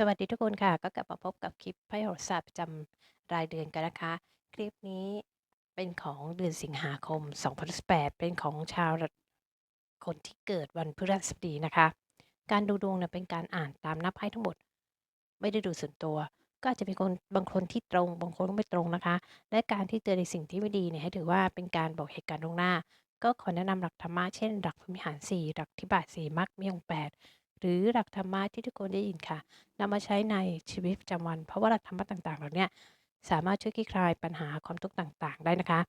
สวัสดีทุกคนค่ะ ก็กลับมาพบกับคลิปไพ่โหราศาสตร์ประจำรายเดือนกันนะคะ คลิปนี้เป็นของเดือนสิงหาคม 2018 เป็นของชาวคนที่เกิดวันพฤหัสบดีนะคะ การดูดวงเนี่ยเป็นการอ่านตามนับไพ่ทั้งหมด ไม่ได้ดูส่วนตัว ก็อาจจะมีคนบางคนที่ตรง บางคนไม่ตรงนะคะ และการที่เตือนในสิ่งที่ไม่ดีเนี่ยให้ถือว่าเป็นการบอกเหตุการณ์ล่วงหน้า ก็ขอแนะนำหลักธรรมะเช่นหลักพรมิหาร4หลักทิบาท4มรรคมีองค์8 หรือหลักธรรมะที่ทุกคนได้ยินค่ะนำมาใช้ในชีวิตประจำวัน เพราะว่าหลักธรรมะต่างๆเหล่านี้สามารถช่วยคลี่คลายปัญหาความทุกข์ต่างๆ ได้นะคะ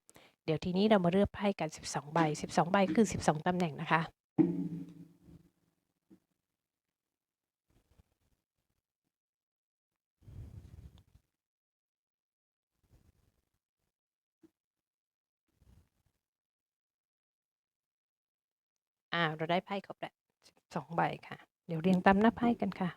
เดี๋ยวทีนี้เรามาเลือกไพ่กัน 12 ใบ 12 ใบคือ 12 ตำแหน่งนะคะอ่าเราได้ไพ่ครบแล้ว12ใบค่ะ เดี๋ยวเรียงตามหน้าไพ่กันค่ะ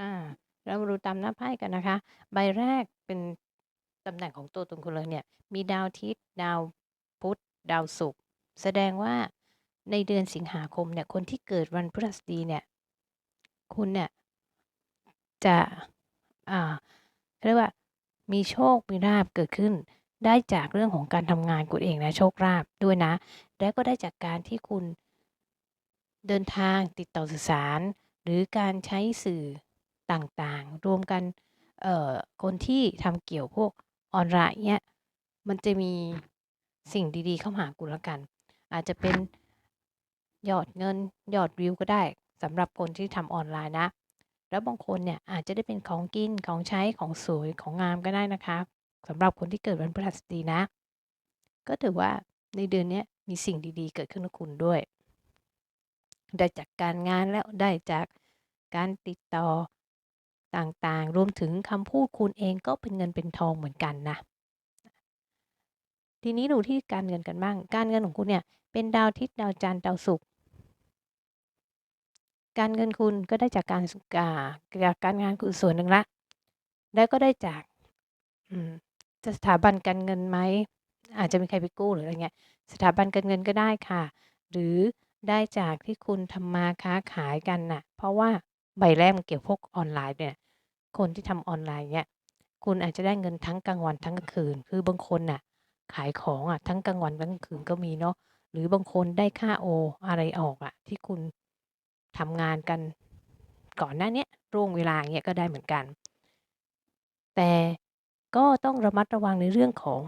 อ่าเรามาดูตามหน้าไพ่กันนะคะ ใบแรกเป็นตำแหน่งของตัวตนคุณเลยเนี่ย มีดาวอาทิตย์ดาวพุธดาวศุกร์แสดงว่าในเดือนสิงหาคมเนี่ย คนที่เกิดวันพฤหัสบดีเนี่ย คุณเนี่ย จะ อ่าเรียกว่า มีโชค มีลาภเกิดขึ้น ได้จากเรื่องของการทำงานคุณเองนะ โชคลาภด้วยนะ และก็ได้จากการที่คุณเดินทางติดต่อสื่อสาร หรือการใช้สื่อ ต่างๆ รวมกันเอ่อคนที่ทำเกี่ยวพวกออนไลน์เนี่ยมันจะมีสิ่งดีๆ เข้ามาหาคุณล้วกัน อาจจะเป็นยอดเงินยอดวิวก็ได้สำหรับคนที่ทำออนไลน์นะ แล้วบางคนเนี่ยอาจจะได้เป็นของกินของใช้ของสวยของงามก็ได้นะคะสำหรับคนที่เกิดวันพฤหัสบดีนะ ก็ถือว่าในเดือนนี้มีสิ่งดีๆ เกิดขึ้นกับคุณด้วย ได้จากการงานแล้วได้จากการติดต่อ ต่างๆ รวมถึงคำพูดคุณเองก็เป็นเงินเป็นทองเหมือนกันนะทีนี้ดูที่การเงินกันบ้าง การเงินของคุณเนี่ยเป็นดาวทิตย์ดาวจันทร์ดาวศุกร์การเงินคุณก็ได้จากการกาจากการงานคุณส่วนหนึ่งละ แล้วก็ได้จากสถาบันการเงินไหมอาจจะมีใครไปกู้หรืออะไรเงี้ยสถาบันการเงินก็ได้ค่ะ หรือได้จากที่คุณทำมาค้าขายกันน่ะ เพราะว่า ใบแรกมันเกี่ยวพวกออนไลน์เนี่ย คนที่ทำออนไลน์เนี่ย คุณอาจจะได้เงินทั้งกลางวันทั้งกลางคืน คือบางคนน่ะ ขายของอะทั้งกลางวันทั้งกลางคืนก็มีเนาะ หรือบางคนได้ค่าโออะไรออกอะ ที่คุณทำงานกันก่อนหน้าเนี้ยร่วงเวลาเงี้ยก็ได้เหมือนกัน แต่ก็ต้องระมัดระวังในเรื่องของ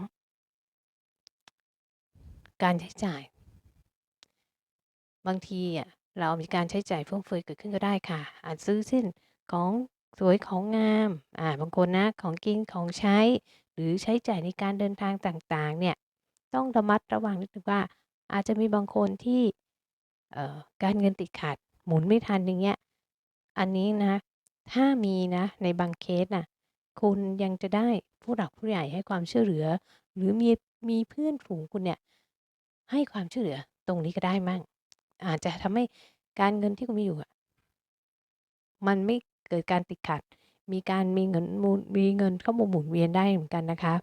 การใช้จ่าย บางทีอะ เรามีการใช้จ่ายฟุ่มเฟือยเกิดขึ้นก็ได้ค่ะ อาจซื้อเช่นของสวยของงามอ่าบางคนนะของกินของใช้ หรือใช้จ่ายในการเดินทางต่างๆ เนี่ยต้องระมัดระวังนิดนึงว่า อาจจะมีบางคนที่เอ่อการเงินติดขัดหมุนไม่ทันอย่างเงี้ยอันนี้นะถ้ามีนะในบางเคสน่ะคุณยังจะได้ผู้หลักผู้ใหญ่ให้ความช่วยเหลือ หรือมีมีเพื่อนฝูงคุณเนี่ยให้ความช่วยเหลือตรงนี้ก็ได้มั่ง อาจจะทำให้การเงินที่คุณมีอยู่อะมันไม่เกิดการติดขัด มีการมีเงินมูลมีเงินเข้ามาหมุนเวียนได้เหมือนกันนะคะ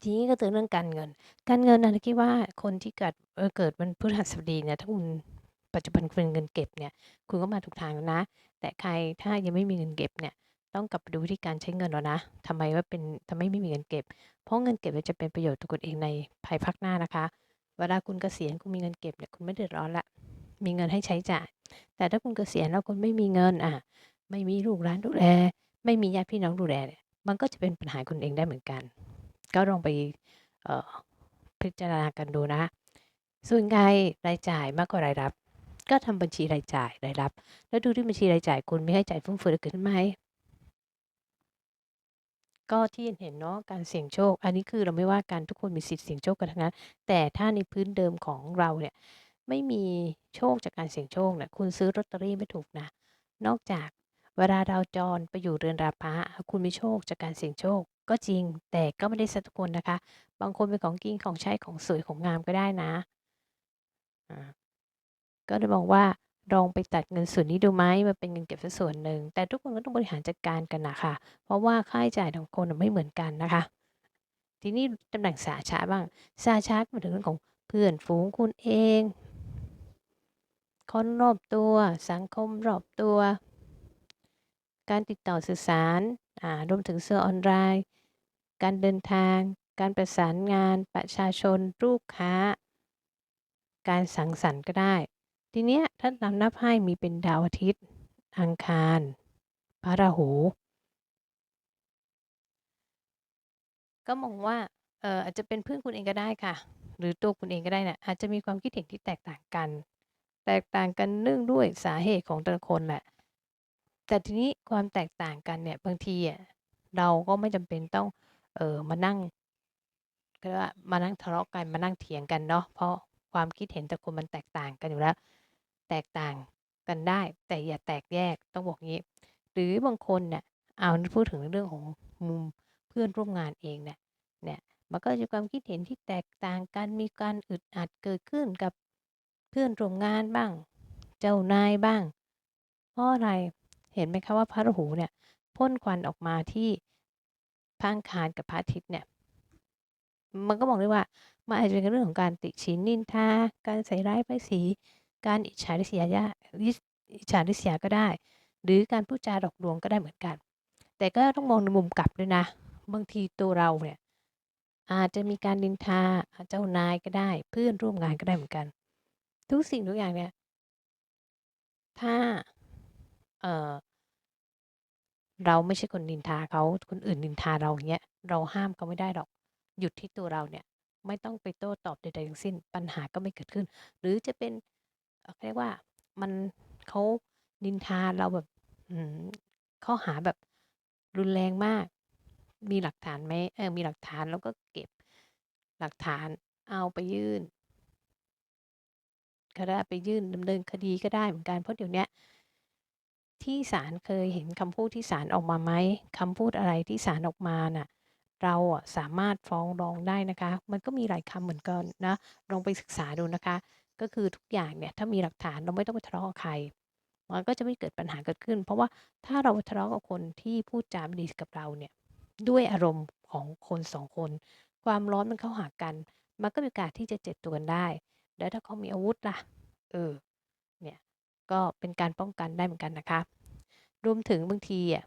ทีนี้ก็ตือเรื่องการเงิน การเงินนะคิดว่าคนที่เกิดเออเกิดวันพฤหัสบดีเนี่ยถ้าคุณปัจจุบันคุณเป็นเงินเก็บเนี่ย คุณก็มาถูกทางแล้วนะ แต่ใครถ้ายังไม่มีเงินเก็บเนี่ย ต้องกลับไปดูวิธีการใช้เงินแล้วนะทำไมว่าเป็นทำไมไม่มีเงินเก็บ เพราะเงินเก็บจะเป็นประโยชน์ต่อคุณเองในภายภาคหน้านะคะ เวลาคุณเกษียณคุณมีเงินเก็บเนี่ยคุณไม่เดือดร้อนละ มีเงินให้ใช้จ่าย แต่ถ้าคุณเกษียณแล้วคุณไม่มีเงินอะ ไม่มีลูกหลานดูแล ไม่มีญาติพี่น้องดูแลเนี่ยมันก็จะเป็นปัญหาคุณเองได้เหมือนกัน ก็ลองไปพิจารณากันดูนะ ส่วนใหญ่รายจ่ายมากกว่ารายรับ ก็ทำบัญชีรายจ่ายรายรับ แล้วดูที่บัญชีรายจ่ายคุณมีค่ใช้จ่ายฟุ่มเฟือยเกิดขึ้นไหม ก็ที่เห็นเนาะการเสี่ยงโชค อันนี้คือเราไม่ว่ากันทุกคนมีสิทธิ์เสี่ยงโชคกันทั้งนั้นแต่ถ้าในพื้นเดิมของเราเนี่ยไม่มีโชคจากการเสี่ยงโชคเนี่ยคุณซื้อลอตเตอรี่ไม่ถูกนะ นอกจากเวลาดาวจรไปอยู่เรือนราพะคุณมีโชคจากการเสี่ยงโชคก็จริง แต่ก็ไม่ได้สักทุกคนนะคะ บางคนเป็นของกินของใช้ของสวยของงามก็ได้นะ ก็เลยบอกว่า ลองไปตัดเงินส่วนนี้ดูไหมมันเป็นเงินเก็บสักส่วนหนึ่ง แต่ทุกคนก็ต้องบริหารจัดการกันนะคะเพราะว่าค่าใช้จ่ายของคนไม่เหมือนกันนะคะ ทีนี้ตำแหน่งสาชะบ้างสาชะก็หมายถึงเรื่องของเพื่อนฝูงคุณเอง คนรอบตัว สังคมรอบตัว การติดต่อสื่อสารรวมถึงสื่อออนไลน์ การเดินทาง การประสานงาน ประชาชน ลูกค้า การสังสรรค์ก็ได้ ทีเนี้ยถ้าตามนับไพ่มีเป็นดาวอาทิตย์ อังคาร พระราหู ก็มองว่าเอออาจจะเป็นเพื่อนคุณเองก็ได้ค่ะ หรือตัวคุณเองก็ได้นี่ยอาจจะมีความคิดเห็นที่แตกต่างกัน แตกต่างกันเนื่องด้วยสาเหตุของแต่ละคนแหละแต่ทีนี้ความแตกต่างกันเนี่ยบางทีอะเราก็ไม่จำเป็นต้องเออมานั่งก็เรียกว่ามานั่งทะเลาะกันมานั่งเถียงกันเนาะเพราะความคิดเห็นแต่ละคนมันแตกต่างกันอยู่แล้ว แตกต่างกันได้ แต่อย่าแตกแยกต้องบอกงี้ หรือบางคนเนี่ยเอาพูดถึงเรื่องของมุมเพื่อนร่วมงานเองเนี่ยเนี่ยมันก็จะความคิดเห็นที่แตกต่างกันมีการอึดอัดเกิดขึ้นกับเพื่อนร่วมงานบ้าง เจ้านายบ้าง เพราะอะไรเห็นไหมคะว่าพระราหูเนี่ยพ่นควันออกมาที่พระอังคารกับพระอาทิตย์เนี่ย มันก็บอกได้ว่ามันอาจจะเป็นเรื่องของการติชินนินทา การใส่ร้ายป้ายสี การอิจฉาริษยาอิจฉาริษยาก็ได้ หรือการพูดจาหลอกลวงก็ได้เหมือนกัน แต่ก็ต้องมองในมุมกลับด้วยนะ บางทีตัวเราเนี่ยอาจจะมีการนินทาเจ้านายก็ได้ เพื่อนร่วมงานก็ได้เหมือนกัน ทุกสิ่งทุกอย่างเนี่ย ถ้าเออเราไม่ใช่คนนินทาเขาคนอื่นนินทาเราเงี้ย เราห้ามเขาไม่ได้หรอก หยุดที่ตัวเราเนี่ย ไม่ต้องไปโต้ตอบใดๆทั้งสิ้น ปัญหาก็ไม่เกิดขึ้น หรือจะเป็น เขาเรียกว่ามันเขานินทาเราแบบอืมข้อหาแบบรุนแรงมาก มีหลักฐานไหมเออ มีหลักฐานแล้วก็เก็บหลักฐานเอาไปยื่นก็ได้ไปยื่นดำเนินคดีก็ได้เหมือนกันเพราะเดี๋ยวนี้ที่ศาลเคยเห็นคำพูดที่ศาลออกมาไหมคำพูดอะไรที่ศาลออกมาน่ะ เราสามารถฟ้องร้องได้นะคะ มันก็มีหลายคำเหมือนกันนะลองไปศึกษาดูนะคะ ก็คือทุกอย่างเนี่ยถ้ามีหลักฐานเราไม่ต้องไปทะเลาะกับใคร มันก็จะไม่เกิดปัญหาเกิดขึ้น เพราะว่าถ้าเราทะเลาะกับคนที่พูดจาไม่ดีกับเราเนี่ยด้วยอารมณ์ของคนสองคน ความร้อนมันเข้าหากัน มันก็มีโอกาสที่จะเจ็บตัวกันได้ แล้วถ้าเขามีอาวุธล่ะ เออ เนี่ย ก็เป็นการป้องกันได้เหมือนกันนะคะ รวมถึงบางทีอะ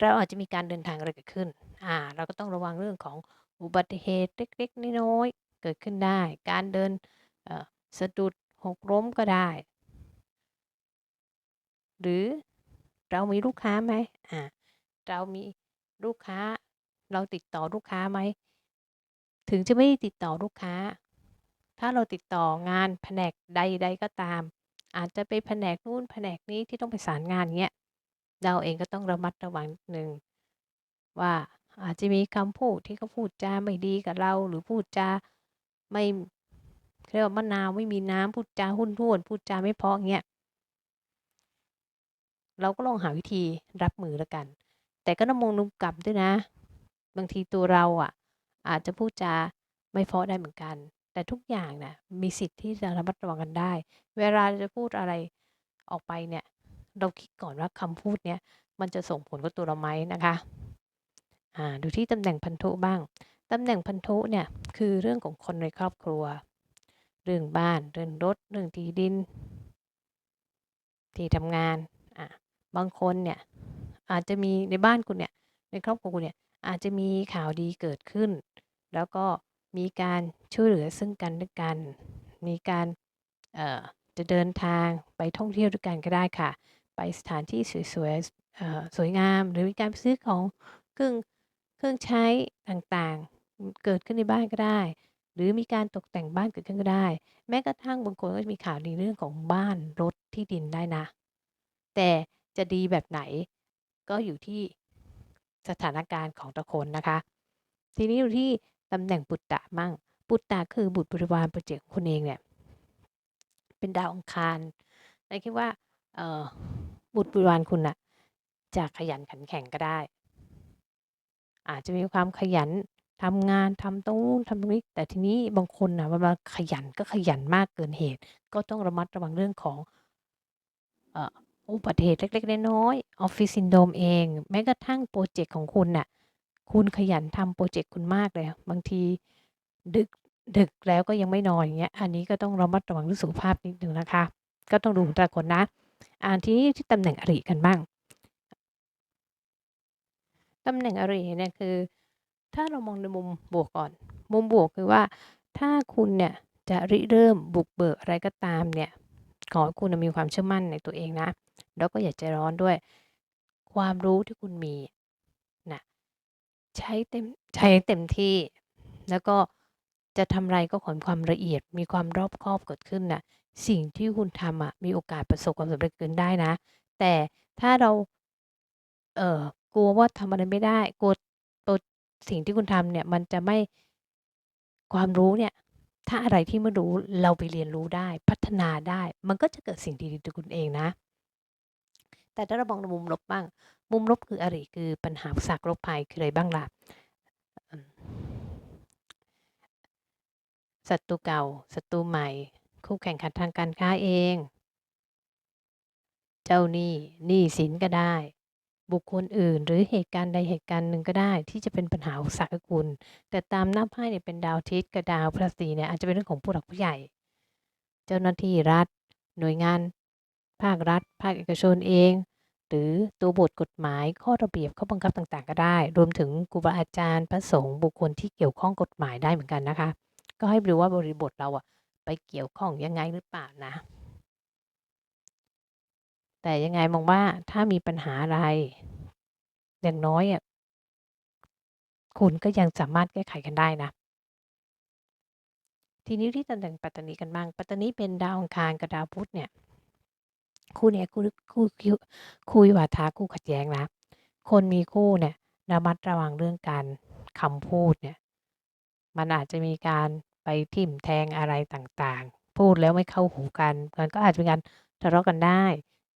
เราอาจจะมีการเดินทางอะไรเกิดขึ้น อ่า เราก็ต้องระวังเรื่องของอุบัติเหตุเล็กๆน้อยๆเกิดขึ้นได้ การเดิน สะดุดหกล้มก็ได้ หรือเรามีลูกค้าไหมอ่าเรามีลูกค้า เราติดต่อลูกค้าไหม ถึงจะไม่ได้ติดต่อลูกค้า ถ้าเราติดต่องานแผนกใด ๆ ก็ตาม อาจจะไปแผนกนู้นแผนกนี้ที่ต้องไปสารงานเงี้ย เราเองก็ต้องระมัดระวังหนึ่งว่าอาจจะมีคำพูดที่เขาพูดจาไม่ดีกับเรา หรือพูดจาไม่ เขาเรียกว่ามะนาวไม่มีน้ำพูดจาหุ้นท้วนพูดจาไม่เพราะเงี้ยเราก็ลองหาวิธีรับมือแล้วกัน แต่ก็ต้องมองมุมกลับด้วยนะ บางทีตัวเราอะ อาจจะพูดจาไม่เพาะได้เหมือนกัน แต่ทุกอย่างน่ะมีสิทธิ์ที่จะระมัดระวังกันได้ เวลาจะพูดอะไรออกไปเนี่ย เราคิดก่อนว่าคำพูดเนี้ยมันจะส่งผลกับตัวเราไหมนะคะอ่าดูที่ตำแหน่งพันธุบ้าง ตำแหน่งพันธุเนี่ยคือเรื่องของคนในครอบครัว เรื่องบ้าน เรื่องรถ เรื่องที่ดิน ที่ทำงานอ่าบางคนเนี่ยอาจจะมีในบ้านคุณเนี่ยในครอบครัวคุณเนี่ยอาจจะมีข่าวดีเกิดขึ้น แล้วก็มีการช่วยเหลือซึ่งกันและกัน มีการเอ่อจะเดินทางไปท่องเที่ยวด้วยกันก็ได้ค่ะ ไปสถานที่สวยๆสวยงาม หรือมีการซื้อของเครื่องเครื่องใช้ต่างๆ เกิดขึ้นในบ้านก็ได้ หรือมีการตกแต่งบ้านเกิดขึ้นก็ได้ แม้กระทั่งบางคนก็จะมีข่าวดีเรื่องของบ้านรถที่ดินได้นะ แต่จะดีแบบไหนก็อยู่ที่สถานการณ์ของแต่คนนะคะ ทีนี้ดูที่ตำแหน่งปุตตะมั่ง ปุตตะคือบุตรบริวารโปรเจกต์ของคุณเองเนี่ยเป็นดาวองคารนายคิดว่าบุตรบริวารคุณน่ะจะขยันขันแข็งก็ได้ อาจจะมีความขยัน ทำงาน ทำตรงนู้น ทำตรงนี้ แต่ทีนี้บางคนน่ะ เวลาขยัน ก็ขยันมากเกินเหตุ ก็ต้องระมัดระวังเรื่องของ เอ่อ อุบัติเหตุเล็ก ๆ น้อยๆออฟฟิศซินโดมเอง แม้กระทั่งโปรเจกต์ของคุณน่ะ คุณขยันทำโปรเจกต์คุณมากเลย บางทีดึก ดึกแล้วก็ยังไม่นอน อย่างเงี้ย อันนี้ก็ต้องระมัดระวังเรื่องสุขภาพนิดนึงนะคะ ก็ต้องดูของแต่ละคนนะ อ่า ทีนี้ที่ตำแหน่งอริกันบ้าง ตำแหน่งอริเนี่ย คือ ถ้าเรามองในมุมบวกก่อน มุมบวกคือว่า ถ้าคุณเนี่ยจะริเริ่มบุกเบิกอะไรก็ตามเนี่ยขอให้คุณมีความเชื่อมั่นในตัวเองนะ แล้วก็อย่าใจร้อนด้วย ความรู้ที่คุณมีนะใช้เต็มใช้เต็มที่ แล้วก็จะทำอะไรก็ขอความละเอียด มีความรอบคอบเกิดขึ้นน่ะสิ่งที่คุณทำอะมีโอกาสประสบความสำเร็จเกินได้นะ แต่ถ้าเรา เออกลัวว่าทำอะไรไม่ได้ กลัว สิ่งที่คุณทำเนี่ยมันจะไม่ความรู้เนี่ย ถ้าอะไรที่ไม่รู้เราไปเรียนรู้ได้ พัฒนาได้ มันก็จะเกิดสิ่งดีๆกับคุณเองนะ แต่ถ้าเรามองในมุมลบบ้าง มุมลบคืออะไรคือปัญหาสรรคโรคภัยคืออะไรบ้างล่ะศัตรูเก่าศัตรูใหม่ คู่แข่งขันทางการค้าเอง เจ้าหนี้หนี้สินก็ได้ บุคคลอื่น หรือเหตุการณ์ใดเหตุการณ์หนึ่งก็ได้ ที่จะเป็นปัญหาอุปสรรคคุณ แต่ตามหน้าไพ่เนี่ยเป็นดาวอาทิตย์กับดาวพฤหัสบดีเนี่ยอาจจะเป็นเรื่องของผู้หลักผู้ใหญ่ เจ้าหน้าที่รัฐ หน่วยงาน ภาครัฐ ภาคเอกชนเอง หรือตัวบทกฎหมายข้อระเบียบข้อบังคับต่างๆ ก็ได้ รวมถึงครูบาอาจารย์พระสงฆ์บุคคลที่เกี่ยวข้องกฎหมายได้เหมือนกันนะคะ ก็ให้ดูว่าบริบทเราอะไปเกี่ยวข้องยังไงหรือเปล่านะ แต่ยังไงมองว่าถ้ามีปัญหาอะไร อย่างน้อยอะคุณก็ยังสามารถแก้ไขกันได้นะ ทีนี้ที่ตำแหน่งปัตตานีกันบ้าง ปัตตานีเป็นดาวอังคารกับดาวพุธเนี่ย คู่เนี้ยคู่คู่คู่วิวาทะคู่ขัดแย้งนะ คนมีคู่เนี่ยระมัดระวังเรื่องการคำพูดเนี่ย มันอาจจะมีการไปทิ่มแทงอะไรต่างๆ พูดแล้วไม่เข้าหูกัน มันก็อาจจะเป็นการทะเลาะกันได้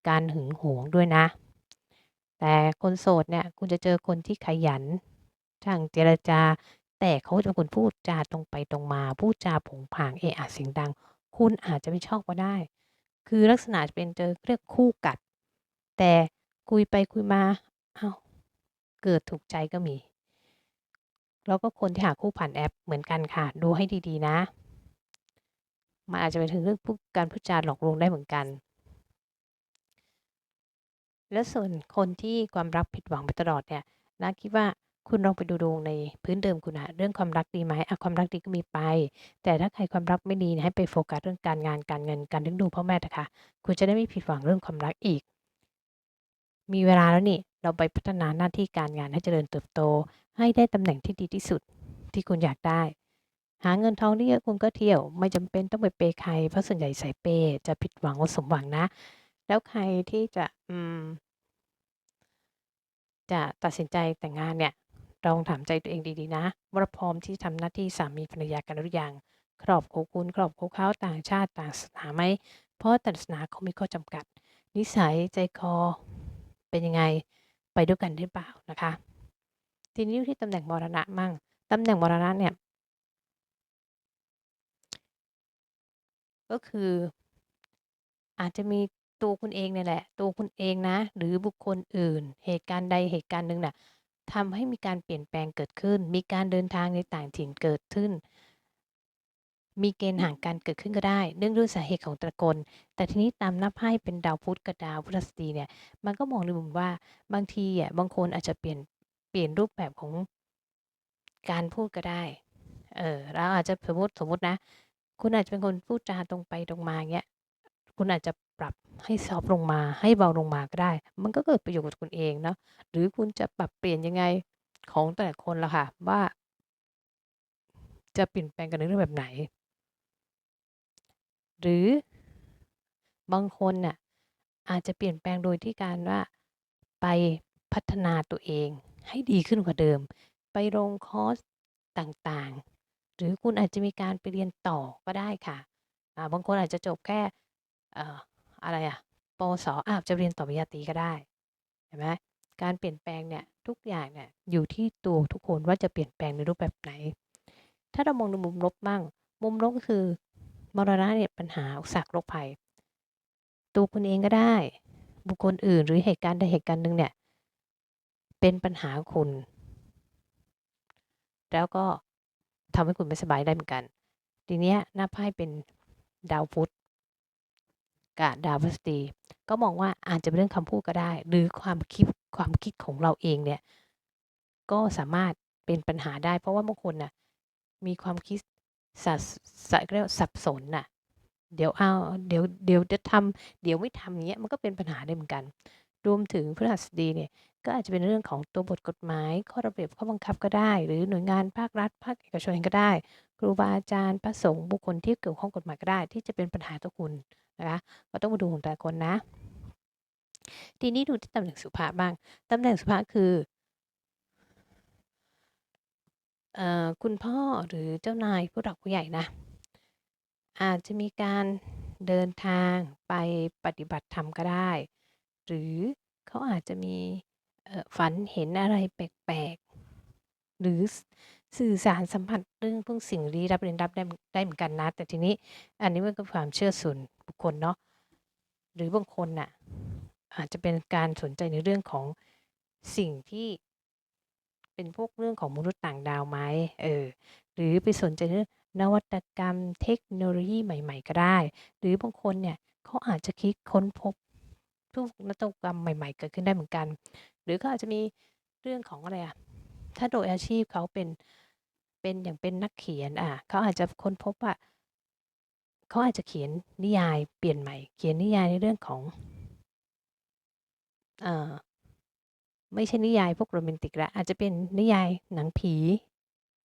การหึงหวงด้วยนะ แต่คนโสดเนี่ยคุณจะเจอคนที่ขยันช่างเจรจา แต่เขาจะเป็นคนพูดจาตรงไปตรงมา พูดจาผงผางเอะอะเสียงดัง คุณอาจจะไม่ชอบก็ได้ คือลักษณะจะเป็นเจอเรียกคู่กัด แต่คุยไปคุยมาเอ้าเกิดถูกใจก็มี แล้วก็คนที่หาคู่ผ่านแอปเหมือนกันค่ะ ดูให้ดีๆนะ มันอาจจะไปถึงเรื่องพูดการพูดจาหลอกลวงได้เหมือนกัน แล้วส่วนคนที่ความรักผิดหวังไปตลอดเนี่ยนะคิดว่าคุณลองไปดูดวงในพื้นเดิมคุณอะเรื่องความรักดีไหมอะความรักดีก็มีไป แต่ถ้าใครความรักไม่ดีนี่ยให้ไปโฟกัสเรื่องการงานการเงินการเลี้ยงดูพ่อแม่เถอะค่ะคุณจะได้ไม่ผิดหวังเรื่องความรักอีก มีเวลาแล้วนี่เราไปพัฒนาหน้าที่การงานให้เจริญเติบโต ให้ได้ตำแหน่งที่ดีที่สุดที่คุณอยากได้ หาเงินทองที่เยอะคุณก็เที่ยว ไม่จำเป็นต้องไปเปย์ใครเพราะส่วนใหญ่สายเปย์จะผิดหวังว่าสมหวังนะ แล้วใครที่จะ อืม จะตัดสินใจแต่งงานเนี่ย ลองถามใจตัวเองดี ๆ นะ ว่าพร้อมที่ทำหน้าที่สามีภรรยากันหรือยัง ครอบครัวคุณ ครอบครัวเขา ต่างชาติ ต่างศาสนาไหม เพราะแต่ละศาสนาเขามีข้อจำกัด นิสัย ใจคอ เป็นยังไง ไปด้วยกันหรือเปล่านะคะ ทีนี้ที่ตำแหน่งมรณะมั่ง ตำแหน่งมรณะเนี่ย ก็คือ อาจจะมี ตัวคุณเองเนี่ยแหละ ตัวคุณเองนะ หรือบุคคลอื่น เหตุการณ์ใดเหตุการณ์หนึ่งน่ะทำให้มีการเปลี่ยนแปลงเกิดขึ้น มีการเดินทางในต่างถิ่นเกิดขึ้น มีเกณฑ์ห่างกันเกิดขึ้นก็ได้ เนื่องด้วยสาเหตุของตระกล แต่ทีนี้ตามนับไพ่เป็นดาวพุธกับดาวพฤหัสบดีเนี่ย มันก็มองในมุมว่าบางทีอะบางคนอาจจะเปลี่ยนเปลี่ยนรูปแบบของการพูดก็ได้ เออเราอาจจะสมมติสมมตินะ คุณอาจจะเป็นคนพูดจาตรงไปตรงมาเงี้ย คุณอาจจะ ปรับให้ซอฟลงมา ให้เบาลงมาก็ได้ มันก็เกิดประโยชน์กับคุณเองเนาะหรือคุณจะปรับเปลี่ยนยังไงของแต่ละคนละค่ะ ว่า จะเปลี่ยนแปลงกันในเรื่องแบบไหน หรือบางคนน่ะอาจจะเปลี่ยนแปลงโดยที่การว่าไปพัฒนาตัวเองให้ดีขึ้นกว่าเดิม ไปลงคอร์สต่างๆ หรือคุณอาจจะมีการไปเรียนต่อก็ได้ค่ะ บางคนอาจจะจบแค่ อะไรอะปวสอาจจะเรียนต่อปริญญาตรีก็ได้เห็นไหมการเปลี่ยนแปลงเนี่ยทุกอย่างเนี่ยอยู่ที่ตัวทุกคนว่าจะเปลี่ยนแปลงในรูปแบบไหน ถ้าเรามองในมุมลบบ้าง มุมลบก็คือมรณะเนี่ยปัญหาอุปสรรคโรคภัย ตัวคุณเองก็ได้ บุคคลอื่นหรือเหตุการณ์ใดเหตุการณ์หนึ่งเนี่ยเป็นปัญหาคุณ แล้วก็ทำให้คุณไม่สบายได้เหมือนกัน ทีเนี้ยหน้าไพ่เป็นดาวพุธ กับดาวพฤหัสบดีก็มองว่าอาจจะเป็นเรื่องคำพูดก็ได้ หรือความคิดความคิดของเราเองเนี่ย ก็สามารถเป็นปัญหาได้ เพราะว่าบางคนน่ะมีความคิดสับสเรียกสับสนน่ะ เดี๋ยวเอาเดี๋ยวเดี๋ยวจะทำเดี๋ยวไม่ทำเงี้ยมันก็เป็นปัญหาได้เหมือนกัน รวมถึงพฤหัสดีเนี่ยก็อาจจะเป็นเรื่องของตัวบทกฎหมาย ข้อระเบียบข้อบังคับก็ได้ หรือหน่วยงานภาครัฐภาคเอกชนก็ได้ ครูบาอาจารย์พระสงฆ์บุคคลที่เกี่ยวข้องกฎหมายก็ได้ ที่จะเป็นปัญหาต่อคุณ นะคะก็ต้องมาดูของแต่ละคนนะ ทีนี้ดูที่ตำแหน่งสุภาพบ้าง ตำแหน่งสุภาพคืออคุณพ่อหรือเจ้านายผู้หลักผู้ใหญ่นะ อาจจะมีการเดินทางไปปฏิบัติธรรมก็ได้ หรือเขาอาจจะมีฝันเห็นอะไรแปลกๆ หรือ สื่อสารสัมผัสเรื่องพวกสิ่งลี้ลับเร้นลับได้ได้เหมือนกันนะ แต่ทีนี้ อันนี้มันก็ความเชื่อส่วนบุคคลเนาะหรือบางคนน่ะ อาจจะเป็นการสนใจในเรื่องของสิ่งที่ เป็นพวกเรื่องของมนุษย์ต่างดาวไหมเออ หรือไปสนใจเรื่องนวัตกรรมเทคโนโลยีใหม่ ๆ ก็ได้ หรือบางคนเนี่ยเขาอาจจะคิดค้นพบพวกนวัตกรรมใหม่ ๆ เกิดขึ้นได้เหมือนกัน หรือก็อาจจะมีเรื่องของอะไรอะถ้าโดยอาชีพเขาเป็น เป็นอย่างเป็นนักเขียนอะเขาอาจจะค้นพบว่าเขาอาจจะเขียนนิยายเปลี่ยนใหม่ เขียนนิยายในเรื่องของเอ่อไม่ใช่นิยายพวกโรแมนติกล้วอาจจะเป็นนิยายหนังผี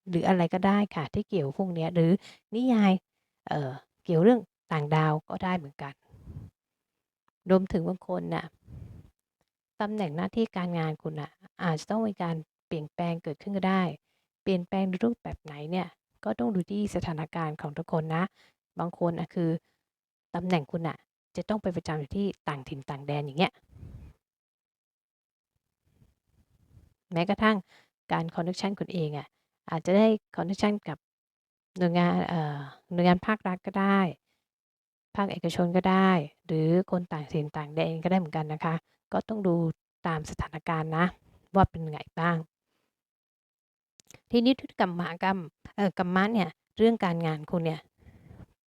หรืออะไรก็ได้ค่ะที่เกี่ยวพวกเนี้ยหรือนิยายเเกี่ยวเรื่องต่างดาวก็ได้เหมือนกัน รวมถึงบางคนน่ะตำแหน่งหน้าที่การงานคุณน่ะอาจจะต้องมีการเปลี่ยนแปลงเกิดขึ้นก็ได้ ปลี่ยนแปลงในรูปแบบไหนเนี่ย ก็ต้องดูที่สถานการณ์ของทุกคนนะ บางคนอะคือตำแหน่งคุณน่ะจะต้องไปประจำอยู่ที่ต่างถิ่นต่างแดนอย่างเงี้ย แม้กระทั่งการคอนเนคชันคุณเองอะอาจจะได้คอนเนคชันกับหน่วยงานเอ่อหน่วยงานภาครัฐก็ได้ ภาคเอกชนก็ได้ หรือคนต่างถิ่นต่างแดนก็ได้เหมือนกันนะคะ ก็ต้องดูตามสถานการณ์นะ ว่าเป็นไงบ้าง ทีนี้ทุกกรรมกรรมเอ่อกรรมะเนี่ยเรื่องการงานคุณเนี่ย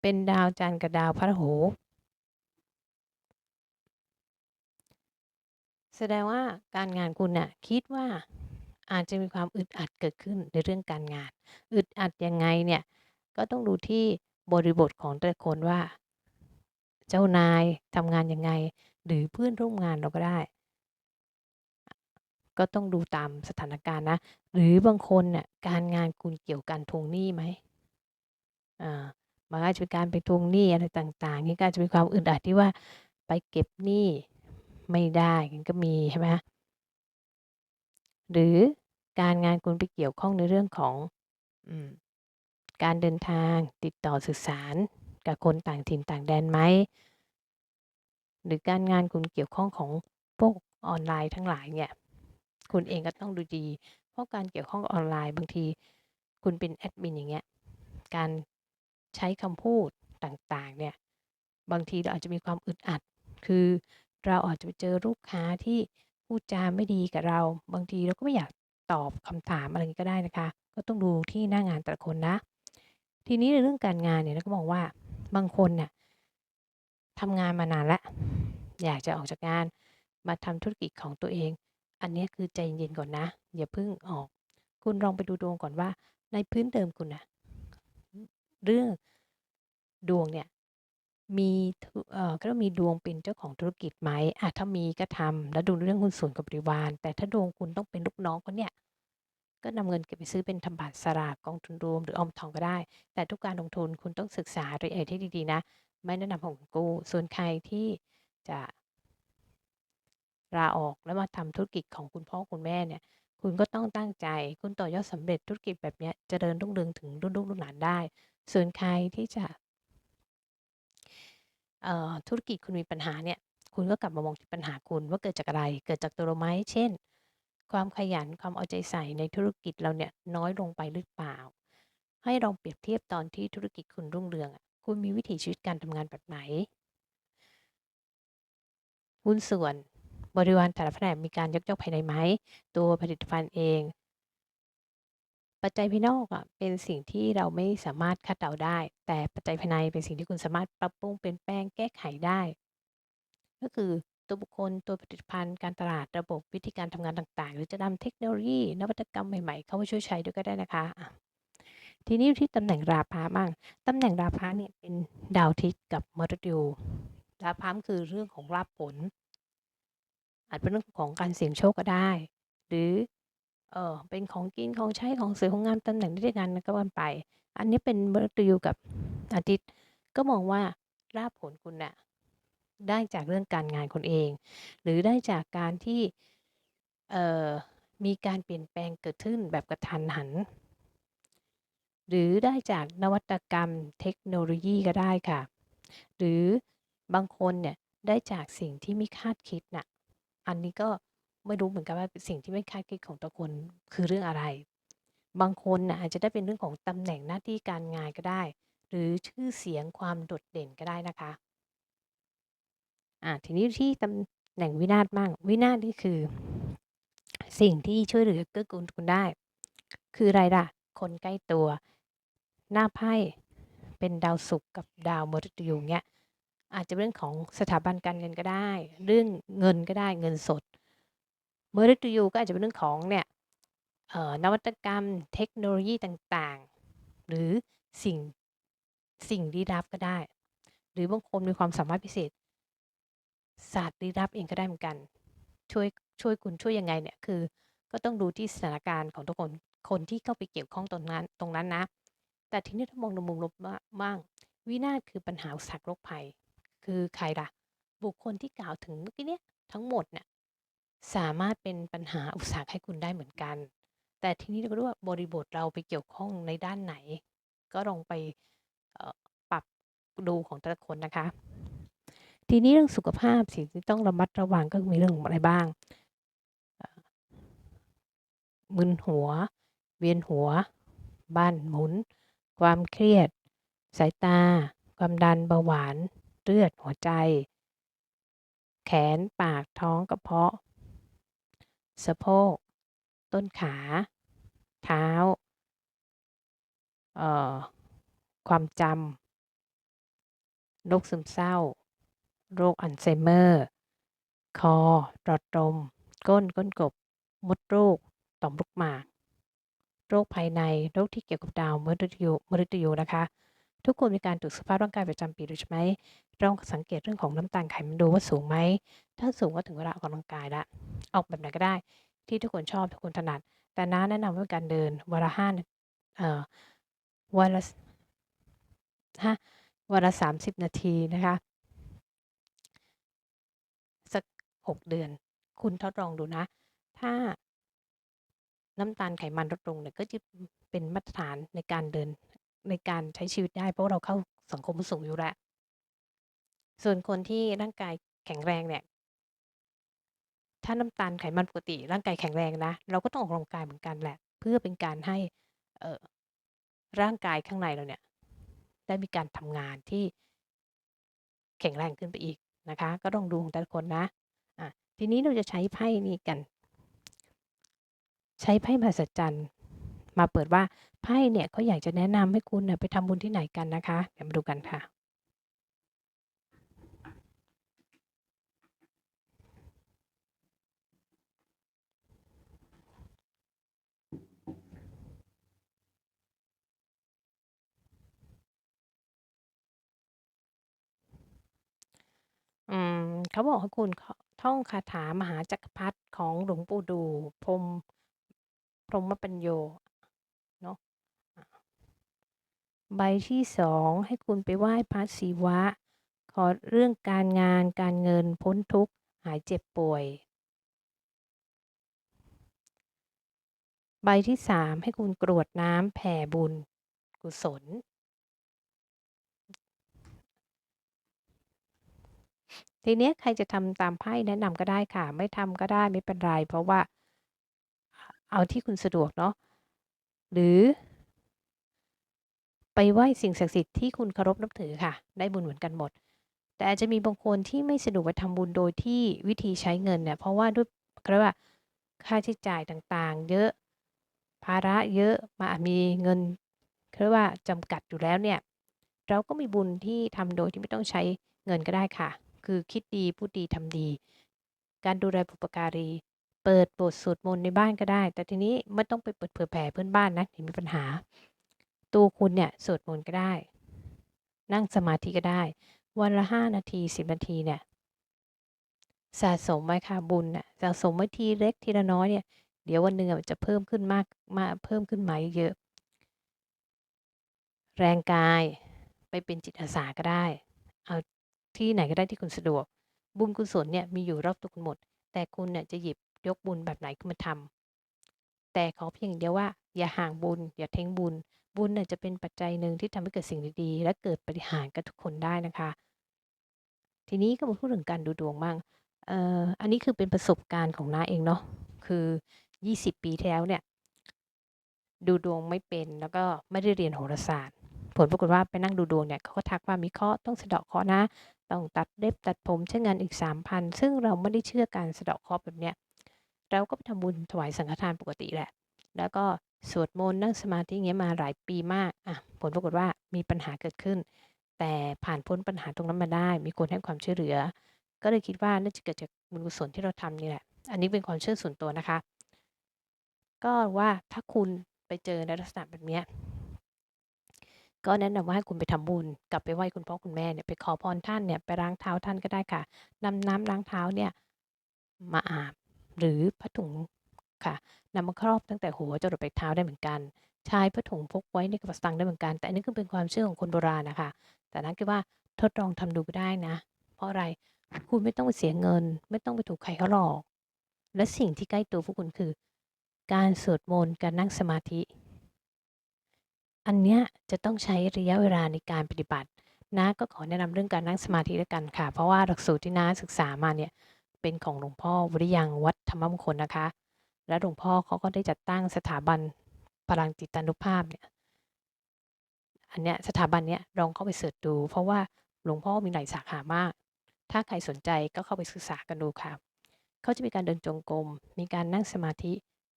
เป็นดาวจันทร์กับดาวพระราหูแสดงว่าการงานคุณน่ะคิดว่าอาจจะมีความอึดอัดเกิดขึ้นในเรื่องการงาน อึดอัดยังไงเนี่ยก็ต้องดูที่บริบทของแต่ละคนว่า เจ้านายทำงานยังไง หรือเพื่อนร่วมงานเราก็ได้ ก็ต้องดูตามสถานการณ์นะ หรือบางคนน่ะการงานคุณเกี่ยวกันทวงหนี้ไหมอ่ามันอาจจะเป็นการไปทวงหนี้อะไรต่างๆนี่ก็อาจจะมีความอึดอัดที่ว่าไปเก็บหนี้ไม่ได้มันก็มีใช่ไหมหรือการงานคุณไปเกี่ยวข้องในเรื่องของอการเดินทางติดต่อสื่อสารกับคนต่างถิ่นต่างแดนไหมหรือการงานคุณเกี่ยวข้องของพวกออนไลน์ทั้งหลายเนี่ย คุณเองก็ต้องดูดี ราะการเกี่ยวข้องออนไลน์บางที คุณเป็นแอดมินอย่างเงี้ยการใช้คำพูดต่างๆเนี่ยบางทีเราอาจจะมีความอึดอัด คือเราอาจจะไปเจอลูกค้าที่พูดจาไม่ดีกับเรา บางทีเราก็ไม่อยากตอบคำถามอะไรก็ได้นะคะ ก็ต้องดูที่หน้างานแต่ละคนนะ ทีนี้ในเรื่องการงานเนี่ยเราก็มองว่าบางคนเนี่ยทำงานมานานแล้ว อยากจะออกจากงานมาทำธุรกิจของตัวเอง อันนี้คือใจเย็นๆก่อนนะ อย่าเพิ่งออก คุณลองไปดูดวงก่อนว่า ในพื้นเดิมคุณนะเรื่องดวงเนี่ยมีเอ่อก็มีดวงเป็นเจ้าของธุรกิจไหมอะถ้ามีก็ทำแล้วดูเรื่องหุ้นส่วนกับบริวาร แต่ถ้าดวงคุณต้องเป็นลูกน้องเขาเนี่ยก็นำเงินเก็บไปซื้อเป็นธบัตรสลากกองทุนรวมหรือออมทองก็ได้ แต่ทุกการลงทุนคุณต้องศึกษารายละเอียดให้ดีๆนะ ไม่แนะนำของกูส่วนใครที่จะลาออกแล้วมาทำธุรกิจของคุณพ่อคุณแม่เนี่ย คุณก็ต้องตั้งใจ คุณต่อยอดสำเร็จธุรกิจแบบเนี้ยเจริญรุ่งเรืองถึงรุ่นลูกรุ่นหลานได้ ส่วนใครที่จะธุรกิจคุณมีปัญหาเนี่ย คุณก็กลับมามองที่ปัญหาคุณว่าเกิดจากอะไร เกิดจากตัวเราไหมเช่น ความขยันความเอาใจใส่ในธุรกิจเราเนี่ยน้อยลงไปหรือเปล่า ให้ลองเปรียบเทียบตอนที่ธุรกิจคุณรุ่งเรืองอะคุณมีวิถีชีวิตการทำงานแบบไหนหุ้นส่วน บริวารแต่ละแผนกมีการยกย่องภายในไหม ตัวผลิตภัณฑ์เอง ปัจจัยภายนอกอะเป็นสิ่งที่เราไม่สามารถคาดเดาได้ แต่ปัจจัยภายในเป็นสิ่งที่คุณสามารถปรับปรุงเปลี่ยนแปลงแก้ไขได้ ก็คือตัวบุคคลตัวผลิตภัณฑ์การตลาดระบบวิธีการทำงานต่างๆ หรือจะนำเทคโนโลยี นวัตกรรมใหม่ๆ เข้ามาช่วยใช้ด้วยก็ได้นะคะ ทีนี้ที่ตำแหน่งราพะบ้างตำแหน่งราพะเนี่ยเป็นดาวทิตย์กับมฤตยูราพะมันคือเรื่องของลาภผล อาจเป็นเรื่องของการเสี่ยงโชคก็ได้ หรือ เอ่อ เป็นของกิน ของใช้ ของสวยของงามตำแหน่งที่การงานก็ว่าไป อันนี้เป็นมฤตยูกับอาทิตย์ ก็มองว่าลาภผลคุณน่ะ ได้จากเรื่องการงานคุณเอง หรือได้จากการที่ เอ่อ มีการเปลี่ยนแปลงเกิดขึ้นแบบกระทันหัน หรือได้จากนวัตกรรมเทคโนโลยีก็ได้ค่ะ หรือบางคนเนี่ย ได้จากสิ่งที่ไม่คาดคิดน่ะ อันนี้ก็ไม่รู้เหมือนกันว่าสิ่งที่ไม่คาดคิดของแต่ละคนคือเรื่องอะไร บางคนน่ะอาจจะได้เป็นเรื่องของตำแหน่งหน้าที่การงานก็ได้ หรือชื่อเสียงความโดดเด่นก็ได้นะคะ อ่า ทีนี้ที่ตำแหน่งวินาศบ้าง วินาศนี่คือ สิ่งที่ช่วยเหลือเกื้อกูลคุณได้ คืออะไรล่ะ คนใกล้ตัว หน้าไพ่เป็นดาวศุกร์กับดาวมฤตยูเงี้ย อาจจะเรื่องของสถาบันการเงินก็ได้ เรื่องเงินก็ได้เงินสด เมฤตยูก็อาจจะเป็นเรื่องของเนี่ยนวัตกรรมเทคโนโลยีต่างๆ หรือสิ่งสิ่งลี้ลับก็ได้ หรือบางคนมีความสามารถพิเศษ ศาสตร์ลี้ลับเองก็ได้เหมือนกัน ช่วยช่วยคุณช่วยยังไงเนี่ยคือ ก็ต้องดูที่สถานการณ์ของทุกคนคนที่เข้าไปเกี่ยวข้องตรงนั้นตรงนั้นนะ แต่ทีนี้ถ้ามองในมุมลบบ้างวินาศคือปัญหาอุปสรรคโรคภัย คือใครล่ะ บุคคลที่กล่าวถึงเมื่อกี้เนี้ยทั้งหมดเนี่ยสามารถเป็นปัญหาอุปสรรคให้คุณได้เหมือนกัน แต่ทีนี้เราก็ดูว่าบริบทเราไปเกี่ยวข้องในด้านไหน ก็ลองไปปรับดูของแต่ละคนนะคะ ทีนี้เรื่องสุขภาพสิ่งที่ต้องระมัดระวังก็มีเรื่องอะไรบ้างมึนหัว เวียนหัว บ้านหมุน ความเครียด สายตา ความดันเบาหวาน เลือดหัวใจ แขนปากท้องกระเพาะ สะโพก ต้นขา เท้าเอ่อความจำโรคซึมเศร้า โรคอัลไซเมอร์ คอหลอดลม ก้นก้นกบ มดลูก ต่อมลูกหมาก โรคภายใน โรคที่เกี่ยวกับดาวมฤตยูมฤตยูนะคะ ทุกคนมีการตรวจสุขภาพร่างกายประจำปีด้วยใช่ไหมลองสังเกตเรื่องของน้ำตาลไขมันดูว่าสูงไหม ถ้าสูงก็ถึงเวลาออกกำลังกายล้วออกแบบไหนก็ได้ ที่ทุกคนชอบทุกคนถนัด แต่น้าแนะนำว่าการเดินวันละ5นเอ่อวันละส5วันละ30นาทีนะคะ สัก6เดือน คุณทดลองดูนะ ถ้าน้ำตาลไขมันลดลงเนี่ยก็จะเป็นมาตรฐานในการเดิน ในการใช้ชีวิตได้ เพราะเราเข้าสังคมผู้สูงอายุแล้วส่วนคนที่ร่างกายแข็งแรงเนี่ย ถ้าน้ำตาลไขมันปกติ ร่างกายแข็งแรงนะ เราก็ต้องออกกำลังกายเหมือนกันแหละ เพื่อเป็นการให้เอ่อร่างกายข้างในเราเนี่ย ได้มีการทำงานที่แข็งแรงขึ้นไปอีกนะคะ ก็ลองดูของแต่ละคนนะอ่าทีนี้เราจะใช้ไพ่นี้กัน ใช้ไพ่มหัศจรรย์มาเปิดว่า ไพ่เนี่ยเขาอยากจะแนะนำให้คุณน่ะไปทำบุญที่ไหนกันนะคะ เดี๋ยวมาดูกันค่ะ อืม เขาบอกให้คุณขท่องคาถามหาจักรพรรดิของหลวงปู่ดู พรหมพรหมปัญโย เนาะ อา ใบที่2ให้คุณไปไหว้พระศิวะ ขอเรื่องการงานการเงินพ้นทุกข์หายเจ็บป่วย ใบที่3ให้คุณกรวดน้ำแผ่บุญ กุศล ทีเนี้ยใครจะทำตามไพ่แนะนำก็ได้ค่ะ ไม่ทำก็ได้ไม่เป็นไร เพราะว่าเอาที่คุณสะดวกเนาะหรือ ไปไหว้สิ่งศักดิ์สิทธิ์ที่คุณเคารพนับถือค่ะ ได้บุญเหมือนกันหมด แต่อาจจะมีบางคนที่ไม่สะดวกไปทำบุญโดยที่วิธีใช้เงินเนี่ยเพราะว่าด้วยเรียกว่าค่าใช้จ่ายต่างๆ เยอะภาระเยอะมาอามีเงินเรียกว่าจำกัดอยู่แล้วเนี่ย เราก็มีบุญที่ทำโดยที่ไม่ต้องใช้เงินก็ได้ค่ะ คือคิดดีพูดดีทำดี การดูแลบุปการี เปิดบทสวดมนต์ในบ้านก็ได้ แต่ทีนี้ไม่ต้องไปเปิดเผยแผ่เพื่อนบ้านนะเดี๋ยวมีปัญหา ตัวคุณเนี่ยสวดมนต์ก็ได้ นั่งสมาธิก็ได้ วันละ5นาที10นาทีเนี่ยสะสมไว้ค่ะบุญน่ะสะสมไว้ทีเล็กทีละน้อยเนี่ย เดี๋ยววันหนึ่งมันจะเพิ่มขึ้นมากมาเพิ่มขึ้นมาเยอะแรงกายไปเป็นจิตอาสาก็ได้ เอาที่ไหนก็ได้ที่คุณสะดวก บุญกุศลเนี่ยมีอยู่รอบตัวคุณหมด แต่คุณเนี่ยจะหยิบยกบุญแบบไหนขึ้นมาทำแต่ขอเพียงเดียวว่า อย่าห่างบุญ อย่าท้งบุญ บุญเนี่ยจะเป็นปัจจัยหนึ่งที่ทำให้เกิดสิ่งดีๆ และเกิดปาฏิหารย์กับทุกคนได้นะคะ ทีนี้ก็มาพูดถึงการดูดวงบ้างเอ่ออันนี้คือเป็นประสบการณ์ของน้าเองเนาะคือ 20 ปีที่แล้วเนี่ย ดูดวงไม่เป็นแล้วก็ไม่ได้เรียนโหราศาสตร์ ผลปรากฏว่าไปนั่งดูดวงเนี่ยเขาก็ทักว่ามีเคราะห์ต้องสะเดาะเคราะห์นะ ต้องตัดเล็บตัดผมใช้เงินอีก 3,000 ซึ่งเราไม่ได้เชื่อการสะเดาะเคราะห์แบบเนี้ยเราก็ไปทำบุญถวายสังฆทานปกติแหละ แล้วก็ สวดมนต์นั่งสมาธิเงี้ยมาหลายปีมากอะผลปรากฏว่ามีปัญหาเกิดขึ้น แต่ผ่านพ้นปัญหาตรงนั้นมาได้ มีคนให้ความช่วยเหลือ ก็เลยคิดว่าน่าจะเกิดจากบุญกุศลที่เราทำนี่แหละ อันนี้เป็นความเชื่อส่วนตัวนะคะ ก็ว่าถ้าคุณไปเจอในลักษณะแบบเนี้ยก็แนะนำว่าให้คุณไปทำบุญกลับไปไหว้คุณพ่อคุณแม่เนี่ยไปขอพรท่านเนี่ยไปล้างเท้าท่านก็ได้ค่ะนำน้ำล้างเท้าเนี่ยมาอาบหรือผ้าถุง ค่ะนำมาครอบตั้งแต่หัวจรดปลายเท้าได้เหมือนกันใช้ผ้าถุงพกไว้ในกระเป๋าสตางค์ได้เหมือนกัน แต่อันนี้คือเป็นความเชื่อของคนโบราณนะคะ แต่นั้นคิดว่าทดลองทำดูก็ได้นะ เพราะอะไรคุณไม่ต้องไปเสียเงิน ไม่ต้องไปถูกใครเขาหลอก และสิ่งที่ใกล้ตัวพวกคุณคือ การสวดมนต์การนั่งสมาธิ อันเนี้ยจะต้องใช้ระยะเวลาในการปฏิบัติน้าก็ขอแนะนำเรื่องการนั่งสมาธิด้วยกันค่ะ เพราะว่าหลักสูตรที่น้าศึกษามาเนี่ยเป็นของหลวงพ่อวริยังวัดธรรมมงคลนะคะ และหลวงพ่อเขาก็ได้จัดตั้งสถาบันพลังจิตานุภาพเนี่ย อันเนี้ยสถาบันเนี้ยลองเข้าไปเสิร์ชดู เพราะว่าหลวงพ่อมีหลายสาขามาก ถ้าใครสนใจก็เข้าไปศึกษากันดูค่ะ เขาจะมีการเดินจงกรม มีการนั่งสมาธิ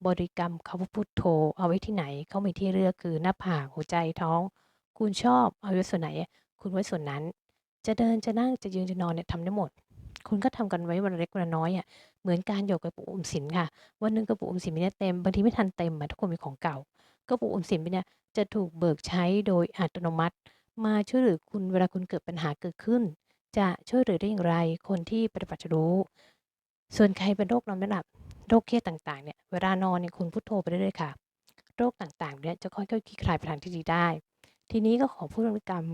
บริกรรมคำว่าพุทโธ เอาไว้ที่ไหน เขามีที่เลือกคือหน้าผากหัวใจท้อง คุณชอบเอาไว้ส่วนไหน คุณไว้ส่วนนั้น จะเดินจะนั่งจะยืนจะนอนเนี่ยทำได้หมด คุณก็ทำกันไว้วันเล็กวันน้อยอะ เหมือนการหยกกระปุกออมสินค่ะ วันหนึ่งกระปุกออมสินใบเนี้ยเต็ม บางทีไม่ทันเต็มอะทุกคนมีของเก่า กระปุกออมสินใบเนี้ยจะถูกเบิกใช้โดยอัตโนมัติ มาช่วยเหลือคุณเวลาคุณเกิดปัญหาเกิดขึ้น จะช่วยเหลือได้อย่างไร คนที่ปฏิบัติจะรู้ ส่วนใครเป็นโรคนอนไม่หลับ โรคเครียดต่างๆเนี่ย เวลานอนเนี่ยคุณพุทโธไปเรื่อยๆค่ะ โรคต่างๆเนี่ยจะค่อยๆคลี่คลายไปทางที่ดีได้ ทีนี้ก็ขอพูดเรื่องกรรม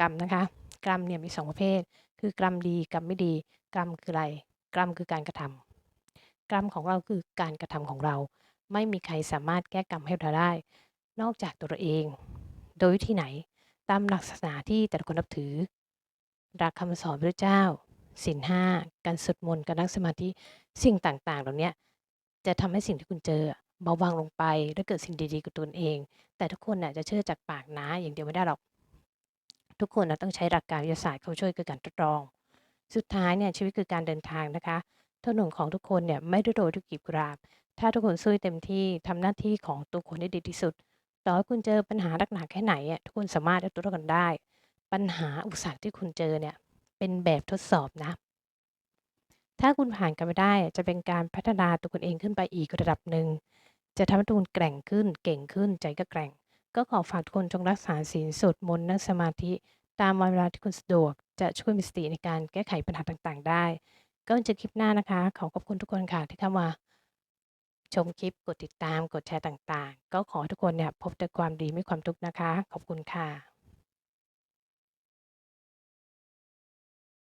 กรรมนะคะ กรรมเนี่ยมี2ประเภท คือกรรมดีกรรมไม่ดี กรรมคืออะไร กรรมคือการกระทำ กรรมของเราคือการกระทำของเรา ไม่มีใครสามารถแก้กรรมให้เราได้ นอกจากตัวเราเอง โดยวิธีไหน ตามหลักศาสนาที่แต่ละคนนับถือหลักคำสอนพระเจ้าศีล5การสวดมนต์การนั่งสมาธิสิ่งต่างๆ เหล่าเนี้ยจะทำให้สิ่งที่คุณเจอเบาบางลงไปและเกิดสิ่งดีๆกับตนเอง แต่ทุกคนน่ะจะเชื่อจากปากน้าอย่างเดียวไม่ได้หรอก ทุกคนนะต้องใช้หลักการวิทยาศาสตร์เข้าช่วยคือการทดลอง สุดท้ายเนี่ยชีวิตคือการเดินทางนะคะ ถนนของทุกคนเนี่ยไม่ได้โรยด้วยกีบกุหลาบ ถ้าทุกคนสู้ให้เต็มที่ทำหน้าที่ของตัวคุณให้ดีที่สุด ต่อให้คุณเจอปัญหาหนักหนาแค่ไหนอะทุกคนสามารถเอาตัวรอดกันได้ ปัญหาอุปสรรคที่คุณเจอเนี่ยเป็นแบบทดสอบนะ ถ้าคุณผ่านกันไปได้จะเป็นการพัฒนาตัวคุณเองขึ้นไปอีกระดับหนึ่งจะทำให้ตัวคุณแกร่งขึ้นเก่งขึ้นใจก็แกร่ง ก็ขอฝากทุกคนจงรักษาศีลสวดมนต์นั่งสมาธิ ตามวันเวลาที่คุณสะดวก จะช่วยมีสติในการแก้ไขปัญหาต่างๆ ได้ ก็เจอคลิปหน้านะคะ ขอขอบคุณทุกคนค่ะที่เข้ามา ชมคลิปกดติดตามกดแชร์ต่างๆ ก็ขอให้ทุกคนเนี่ยพบแต่ความดีไม่ความทุกข์นะคะ ขอบคุณค่ะ